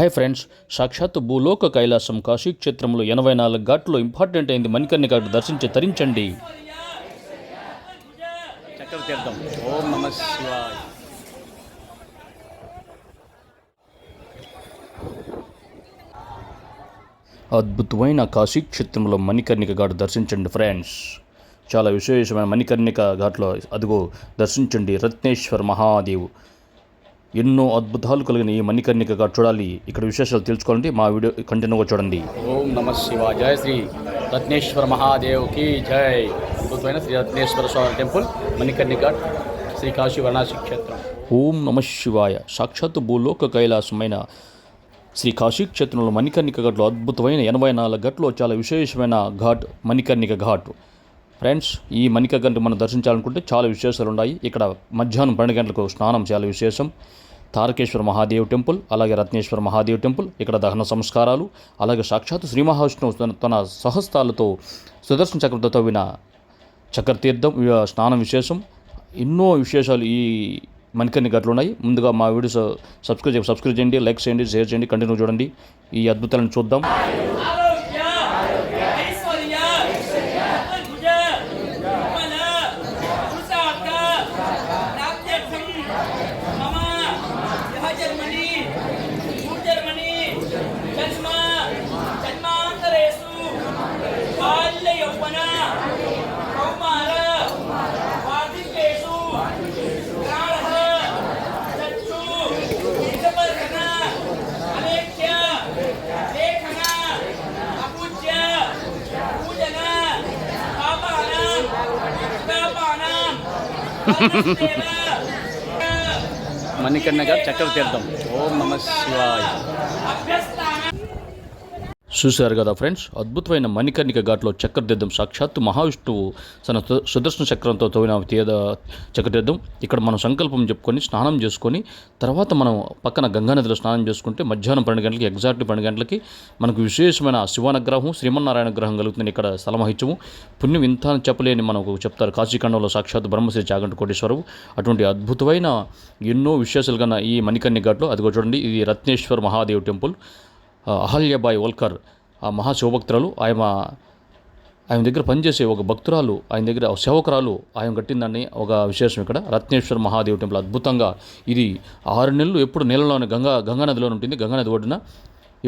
Hi friends సాక్షాత్ భూలోక కైలాసం కాశీ క్షేత్రంలో ఎనభై నాలుగు ఘాట్లో ఇంపార్టెంట్ అయింది. మణికర్ణి ఘాట్ దర్శించి తరించండి. చక్ర తీర్థం ఓం నమ శివాయ. అద్భుతమైన కాశీ క్షేత్రంలో మణికర్ణిక ఘాట్ దర్శించండి ఫ్రెండ్స్. చాలా విశేషమైన మణికర్ణిక ఘాట్లో అదిగో దర్శించండి రత్నేశ్వర్ మహాదేవ్. ఎన్నో అద్భుతాలు కలిగిన ఈ మణికర్ణిక ఘాట్ చూడాలి. ఇక్కడ విశేషాలు తెలుసుకోవాలంటే మా వీడియో కంటిన్యూగా చూడండి. ఓం నమ శివాయ. జయ శ్రీ రత్నేశ్వర మహాదేవ్కి జై. అద్భుతమైన శ్రీ రత్నేశ్వర స్వామి టెంపుల్ మణికర్ణి ఘాట్ శ్రీ కాశీ వారణాసి క్షేత్రం. ఓం నమ శివాయ. సాక్షాత్ భూలోక కైలాసమైన శ్రీ కాశీ క్షేత్రంలో మణికర్ణిక ఘాట్లో అద్భుతమైన ఎనభై నాలుగు ఘాట్లో చాలా విశేషమైన ఘాట్ మణికర్ణిక ఘాట్. ఫ్రెండ్స్ ఈ మణిక గంట మనం దర్శించాలనుకుంటే చాలా విశేషాలు ఉన్నాయి. ఇక్కడ మధ్యాహ్నం పన్నెండు గంటలకు స్నానం చాలా విశేషం. తారకేశ్వర మహాదేవ్ టెంపుల్ అలాగే రత్నేశ్వర మహాదేవ్ టెంపుల్ ఇక్కడ దహన సంస్కారాలు అలాగే సాక్షాత్ శ్రీ మహావిష్ణువు తన- తన సహస్తాలతో సుదర్శన చక్రంతో తవ్విన చక్రతీర్థం స్నానం విశేషం ఎన్నో విశేషాలు ఈ మణికర్ణి గట్లు ఉన్నాయి. ముందుగా మా వీడియో సబ్స్క్రైబ్ సబ్స్క్రైబ్ చేయండి లైక్ చేయండి షేర్ చేయండి కంటిన్యూ చూడండి. ఈ అద్భుతాలను చూద్దాం. మణికర్ణి గారు చక్కెర తీర్థం ఓం నమ శివాయ. చూశారు కదా ఫ్రెండ్స్? అద్భుతమైన మణికర్ణిక ఘాట్లో చక్రతీర్థం సాక్షాత్తు మహావిష్ణువు తన సు- సుదర్శన చక్రంతో తవ్విన తీర్థ చక్రతీర్థం ఇక్కడ మనం సంకల్పం చెప్పుకొని స్నానం చేసుకొని తర్వాత మనం పక్కన గంగానదిలో స్నానం చేసుకుంటే మధ్యాహ్నం పన్నెండు గంటలకి ఎగ్జాక్ట్ పన్నెండు గంటలకి మనకు విశేషమైన శివానుగ్రహం శ్రీమన్నారాయణ గ్రహం కలుగుతుంది ఇక్కడ స్థలమహిత్యము పుణ్యం ఇంత అని చెప్పలేని మనకు చెప్తారు కాశీఖండంలో సాక్షాత్ బ్రహ్మశ్రీ చాగంటి కోటేశ్వరవు అటువంటి అద్భుతమైన ఎన్నో విశేషాలు కన్నా ఈ మణికర్ణి ఘాట్లో అదిగో చూడండి ఇది రత్నేశ్వర్ మహాదేవ్ టెంపుల్. అహల్యబాయ్ అహల్యబాయి ఓల్కర్ ఆ మహాశివభక్తురాలు ఆయన ఆయన దగ్గర పనిచేసే ఒక భక్తురాలు ఆయన దగ్గర సేవకురాలు ఆయన కట్టిందని ఒక విశేషం ఇక్కడ. రత్నేశ్వర మహాదేవ్ టెంపుల్ అద్భుతంగా ఇది ఆరు నెలలు ఎప్పుడు నీళ్ళలోనే గంగా గంగానదిలో ఉంటుంది గంగానది ఒడ్డున.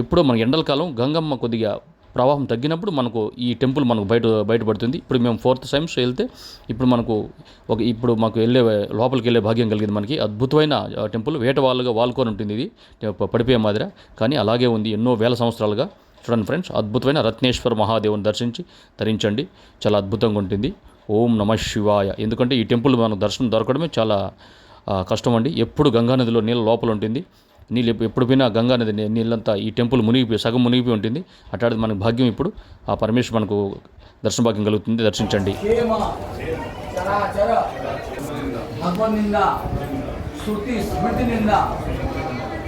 ఎప్పుడో మన ఎండల కాలం గంగమ్మ కొద్దిగా ప్రవాహం తగ్గినప్పుడు మనకు ఈ టెంపుల్ మనకు బయట బయటపడుతుంది. ఇప్పుడు మేము ఫోర్త్ టైమ్స్ వెళ్తే ఇప్పుడు మనకు ఒక ఇప్పుడు మాకు వెళ్ళే లోపలికి వెళ్ళే భాగ్యం కలిగింది మనకి. అద్భుతమైన టెంపుల్ వేట వాళ్ళుగా వాల్కొని ఉంటుంది ఇది పడిపోయే మాదిర. కానీ అలాగే ఉంది ఎన్నో వేల సంవత్సరాలుగా. చూడండి ఫ్రెండ్స్ అద్భుతమైన రత్నేశ్వర మహాదేవుని దర్శించి ధరించండి చాలా అద్భుతంగా ఉంటుంది. ఓం నమ శివాయ. ఎందుకంటే ఈ టెంపుల్ మనం దర్శనం దొరకడమే చాలా కష్టం అండి. ఎప్పుడు గంగానదిలో నీళ్ళ లోపల ఉంటుంది. నీళ్ళు ఎప్పుడు పోయినా గంగానది నీళ్ళంతా ఈ టెంపుల్ మునిగిపోయి సగం మునిగిపోయి ఉంటుంది. అట్లాంటిది మనకు భాగ్యం ఇప్పుడు. ఆ పరమేశ్వర మనకు దర్శన భాగ్యం కలుగుతుంది. దర్శించండి.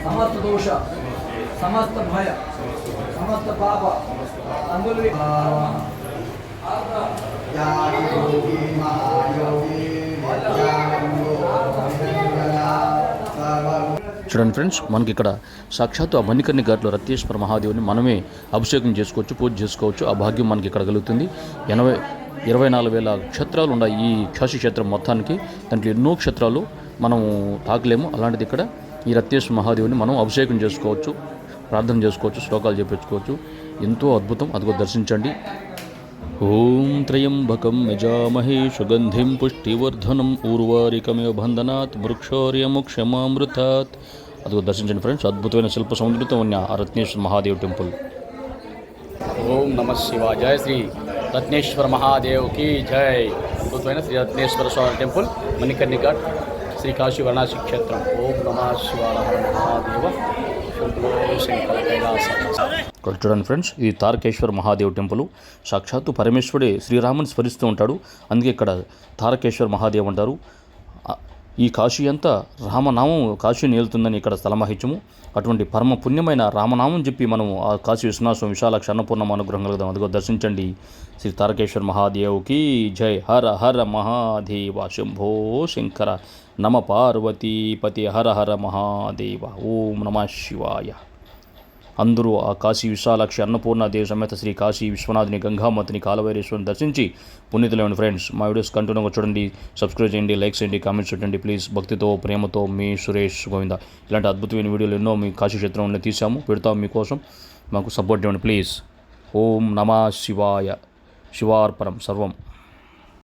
సమస్త దోష సమస్త భయ సమస్త పాప. చూడండి ఫ్రెండ్స్ మనకి ఇక్కడ సాక్షాత్తు ఆ మణికర్ణి గారిలో రత్యేశ్వర మహాదేవుని మనమే అభిషేకం చేసుకోవచ్చు పూజ చేసుకోవచ్చు. ఆ భాగ్యం మనకి ఇక్కడ కలుగుతుంది. ఎనభై ఇరవై నాలుగు వేల క్షేత్రాలు ఉన్నాయి ఈ కాశీ క్షేత్రం మొత్తానికి. దాంట్లో ఎన్నో క్షేత్రాలు మనం తాకలేము. అలాంటిది ఇక్కడ ఈ రత్యేశ్వర మహాదేవుని మనం అభిషేకం చేసుకోవచ్చు. ప్రార్థన చేసుకోవచ్చు శ్లోకాలు చెప్పించుకోవచ్చు ఎంతో అద్భుతం. అదిగో దర్శించండి. ఓం త్రయంబకం యజామహే సుగంధిం పుష్టివర్ధనం ఊర్వారికమే బంధనాత్ వృక్షోర్యముక్షమామృతాత్ అదిగో దర్శించండి ఫ్రెండ్స్. అద్భుతమైన శిల్ప సౌందర్యంతో ఉన్న ఆ రత్నేశ్వర మహాదేవ్ టెంపుల్. ఓం నమ శివాయ జయ శ్రీ రత్నేశ్వర మహాదేవ్కి జై. అద్భుతమైన శ్రీ రత్నేశ్వర స్వామి టెంపుల్ మణికర్ణిఘాట్ శ్రీ కాశీ వారణాసి క్షేత్రం. ఓం నమ శివాయ మహాదేవ ఇక్కడ చూడండి ఫ్రెండ్స్ ఇది తారకేశ్వర మహాదేవ్ టెంపుల్ సాక్షాత్తు పరమేశ్వరుడే శ్రీరాముని స్మరిస్తూ ఉంటాడు. అందుకే ఇక్కడ తారకేశ్వర మహాదేవ్ అంటారు. ఈ కాశీ అంతా రామనామం కాశీ నేలుతుందని ఇక్కడ స్థలమహిత్యము. అటువంటి పరమ పుణ్యమైన రామనామం చెప్పి మనం ఆ కాశీ విశ్వాసం విశాలాక్ష అన్నపూర్ణం అనుగ్రహం కలుగుదాం. అదిగో దర్శించండి. శ్రీ తారకేశ్వర మహాదేవ్కి జై. హర హర మహాదేవ శంభో శంకర. నమ పార్వతీపతి హర హర మహాదేవ ఓం నమ శివాయ. అందరూ ఆ కాశీ విశాలాక్షి అన్నపూర్ణాదేవి సమేత శ్రీ కాశీ విశ్వనాథుని గంగామతిని కాలవైరేశ్వరిని దర్శించి పుణ్యతులైన ఫ్రెండ్స్ మా వీడియోస్ కంటిన్యూగా చూడండి సబ్స్క్రైబ్ చేయండి లైక్ చేయండి కామెంట్స్ పెట్టండి ప్లీజ్. భక్తితో ప్రేమతో మీ సురేష్ గోవింద. ఇలాంటి అద్భుతమైన వీడియోలు ఎన్నో మీ కాశీ క్షేత్రంలో తీసాము పెడతాము మీకోసం. మాకు సపోర్ట్ ఇవ్వండి ప్లీజ్. ఓం నమ శివాయ. శివార్పణం. సర్వం.